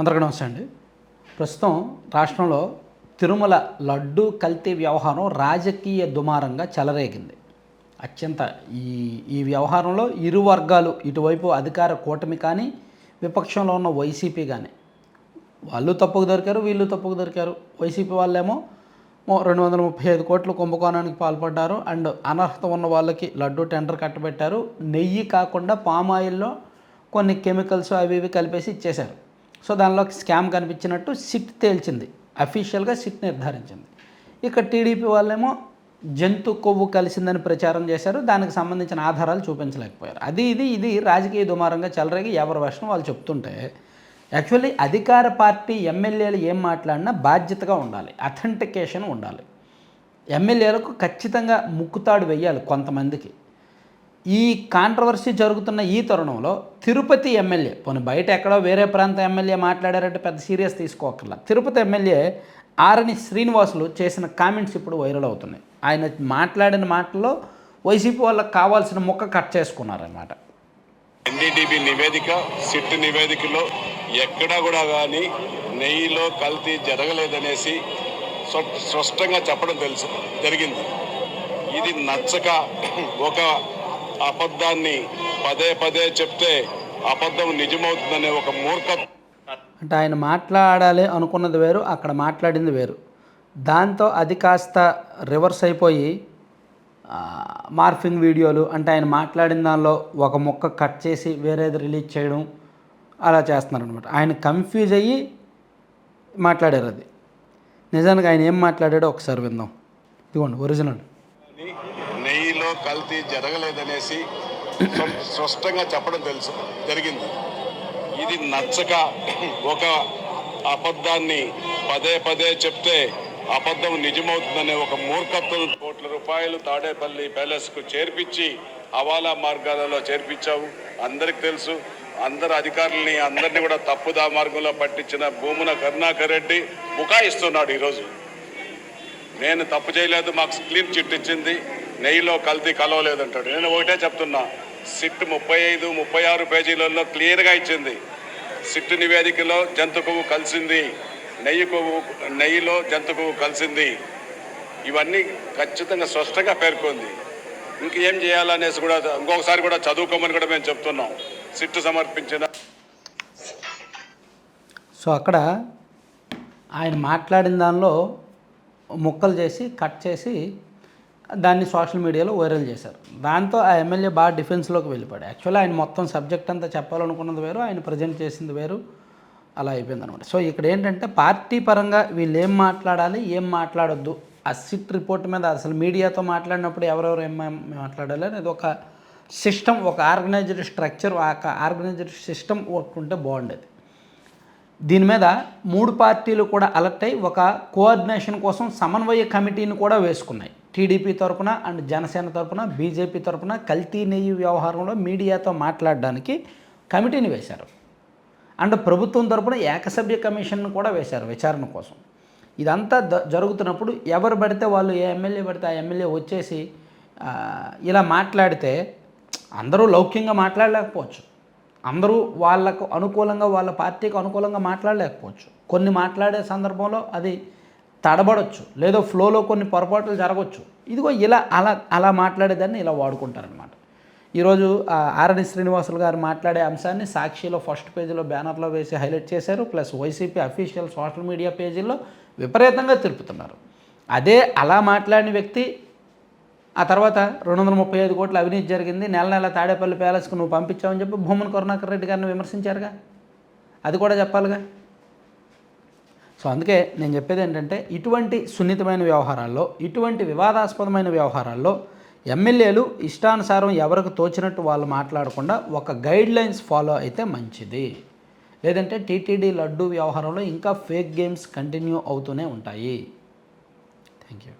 అందరికీ నమస్తే అండి. ప్రస్తుతం రాష్ట్రంలో తిరుమల లడ్డు కల్తీ వ్యవహారం రాజకీయ దుమారంగా చెలరేగింది. అత్యంత ఈ ఈ వ్యవహారంలో ఇరు వర్గాలు ఇటువైపు అధికార కూటమి కానీ విపక్షంలో ఉన్న వైసీపీ కానీ. వాళ్ళు తప్పుకు దొరికారు వీళ్ళు తప్పుకు దొరికారు. వైసీపీ వాళ్ళేమో రెండు వందల ముప్పై ఐదు కోట్లు కుంభకోణానికి పాల్పడ్డారు. అండ్ అనర్హత ఉన్న వాళ్ళకి లడ్డు టెండర్ కట్టబెట్టారు. నెయ్యి కాకుండా పామాయిల్లో కొన్ని కెమికల్స్ అవి ఇవి కలిపేసి ఇచ్చేశారు. సో దానిలో స్కామ్ కనిపించినట్టు సిట్ తేల్చింది. అఫీషియల్గా సిట్ నిర్ధారించింది. ఇక టీడీపీ వాళ్ళేమో జంతు కొవ్వు కలిసిందని ప్రచారం చేశారు. దానికి సంబంధించిన ఆధారాలు చూపించలేకపోయారు. అది ఇది ఇది రాజకీయ దుమారంగా చెలరేగి ఎవరి వర్షం వాళ్ళు చెప్తుంటే యాక్చువల్లీ అధికార పార్టీ ఎమ్మెల్యేలు ఏం మాట్లాడినా బాధ్యతగా ఉండాలి. అథెంటికేషన్ ఉండాలి. ఎమ్మెల్యేలకు ఖచ్చితంగా ముక్కుతాడు వెయ్యాలి కొంతమందికి. ఈ కాంట్రవర్సీ జరుగుతున్న ఈ తరుణంలో తిరుపతి ఎమ్మెల్యే పోనీ బయట ఎక్కడో వేరే ప్రాంత ఎమ్మెల్యే మాట్లాడారంటే పెద్ద సీరియస్ తీసుకోకర్లా తిరుపతి ఎమ్మెల్యే ఆర్ని శ్రీనివాసులు చేసిన కామెంట్స్ ఇప్పుడు వైరల్ అవుతున్నాయి. ఆయన మాట్లాడిన మాటల్లో వైసీపీ వాళ్ళకి కావాల్సిన ముక్క కట్ చేసుకున్నారన్నమాట. ఎన్డీటీవీ నివేదిక సిట్ నివేదికలో ఎక్కడా కూడా కానీ నెయ్యిలో కల్తీ జరగలేదనేసి స్పష్టంగా చెప్పడం తెలుసు జరిగింది. ఇది నచ్చక ఒక అబద్ధాన్ని పదే పదే చెప్తే అబద్ధం నిజమవుతుందనే ఒక మూర్ఖ అంటే ఆయన మాట్లాడాలి అనుకున్నది వేరు అక్కడ మాట్లాడింది వేరు. దాంతో అది కాస్త రివర్స్ అయిపోయి మార్ఫింగ్ వీడియోలు అంటే ఆయన మాట్లాడిన దానిలో ఒక ముక్క కట్ చేసి వేరేది రిలీజ్ చేయడం అలా చేస్తున్నారు అనమాట ఆయన కన్ఫ్యూజ్ అయ్యి మాట్లాడారు అది. నిజానికి ఆయన ఏం మాట్లాడాడో ఒకసారి విందాం. ఇదిగోండి ఒరిజినల్. నెయ్యిలో కల్తీ జరగలేదనేసి స్పష్టంగా చెప్పడం తెలుసు జరిగింది. ఇది నచ్చక ఒక అబద్ధాన్ని పదే పదే చెప్తే అబద్ధం నిజమవుతుందనే ఒక మూర్ఖత్వం కోట్ల రూపాయలు తాడేపల్లి ప్యాలెస్కు చేర్పించి హవాలా మార్గాలలో చేర్పించావు. అందరికి తెలుసు అందరు అధికారులని అందరినీ కూడా తప్పుదా మార్గంలో పట్టించిన భూమున కరుణాకర్ రెడ్డి బుకాయిస్తున్నాడు ఈరోజు. నేను తప్పు చేయలేదు మాకు క్లీన్ చిట్ ఇచ్చింది. నెయ్యిలో కల్తీ కలవలేదంటాడు. నేను ఒకటే చెప్తున్నా సిట్ ముప్పై ఐదు ముప్పై ఆరు పేజీలలో క్లియర్గా ఇచ్చింది. సిట్ నివేదికలో జంతు కొవ్వు కలిసింది నెయ్యి కొవ్వు నెయ్యిలో జంతు కొవ్వు కలిసింది. ఇవన్నీ ఖచ్చితంగా స్పష్టంగా పేర్కొంది. ఇంకేం చేయాలనేసి కూడా ఇంకొకసారి కూడా చదువుకోమని కూడా మేము చెప్తున్నాం. సిట్ సమర్పించిన సో అక్కడ ఆయన మాట్లాడిన దానిలో ముక్కలు చేసి కట్ చేసి దాన్ని సోషల్ మీడియాలో వైరల్ చేశారు. దాంతో ఆ ఎమ్మెల్యే బాగా డిఫెన్స్లోకి వెళ్ళిపోయాడు. యాక్చువల్లీ ఆయన మొత్తం సబ్జెక్ట్ అంతా చెప్పాలనుకున్నది వేరు ఆయన ప్రజెంట్ చేసింది వేరు అలా అయిపోయింది అనమాట సో ఇక్కడ ఏంటంటే పార్టీ పరంగా వీళ్ళు ఏం మాట్లాడాలి ఏం మాట్లాడొద్దు. ఆ సిట్ రిపోర్ట్ మీద అసలు మీడియాతో మాట్లాడినప్పుడు ఎవరెవరు ఏం మాట్లాడాలి అనేది ఒక సిస్టమ్ ఒక ఆర్గనైజ్డ్ స్ట్రక్చర్ ఒక ఆర్గనైజ్డ్ సిస్టమ్ ఒకటి ఉంటే బాగుండేది. దీని మీద మూడు పార్టీలు కూడా అలర్ట్ అయి ఒక కోఆర్డినేషన్ కోసం సమన్వయ కమిటీని కూడా వేసుకున్నాయి. టీడీపీ తరపున అండ్ జనసేన తరపున బీజేపీ తరపున కల్తీ నెయ్యి వ్యవహారంలో మీడియాతో మాట్లాడడానికి కమిటీని వేశారు. అండ్ ప్రభుత్వం తరపున ఏకసభ్య కమిషన్ను కూడా వేశారు విచారణ కోసం. ఇదంతా జరుగుతున్నప్పుడు ఎవరు పడితే వాళ్ళు ఏ ఎమ్మెల్యే పడితే ఆ ఎమ్మెల్యే వచ్చేసి ఇలా మాట్లాడితే అందరూ లౌక్యంగా మాట్లాడలేకపోవచ్చు. అందరూ వాళ్ళకు అనుకూలంగా వాళ్ళ పార్టీకి అనుకూలంగా మాట్లాడలేకపోవచ్చు. కొన్ని మాట్లాడే సందర్భంలో అది తడబడొచ్చు లేదో ఫ్లోలో కొన్ని పొరపాట్లు జరగవచ్చు ఇదిగో ఇలా అలా అలా మాట్లాడేదాన్ని ఇలా వాడుకుంటారనమాట ఈరోజు ఆ, ఆరణి శ్రీనివాసులు గారు మాట్లాడే అంశాన్ని సాక్షిలో ఫస్ట్ పేజీలో బ్యానర్లో వేసి హైలైట్ చేశారు. Plus YCP official social media పేజీల్లో విపరీతంగా తిరుపుతున్నారు. అదే అలా మాట్లాడిన వ్యక్తి ఆ తర్వాత రెండు వందల ముప్పై ఐదు కోట్ల అవినీతి జరిగింది. నెల నెల తాడేపల్లి ప్యాలెస్కు నువ్వు పంపించావని చెప్పి భూమన్ కరుణాకర్ రెడ్డి గారిని విమర్శించారుగా. అది కూడా చెప్పాలిగా? సో అందుకే నేను చెప్పేది ఏంటంటే ఇటువంటి సున్నితమైన వ్యవహారాల్లో ఇటువంటి వివాదాస్పదమైన వ్యవహారాల్లో ఎమ్మెల్యేలు ఇష్టానుసారం ఎవరికి తోచినట్టు వాళ్ళు మాట్లాడకుండా ఒక గైడ్ లైన్స్ ఫాలో అయితే మంచిది. లేదంటే టీటీడీ లడ్డు వ్యవహారంలో ఇంకా ఫేక్ గేమ్స్ కంటిన్యూ అవుతూనే ఉంటాయి. Thank you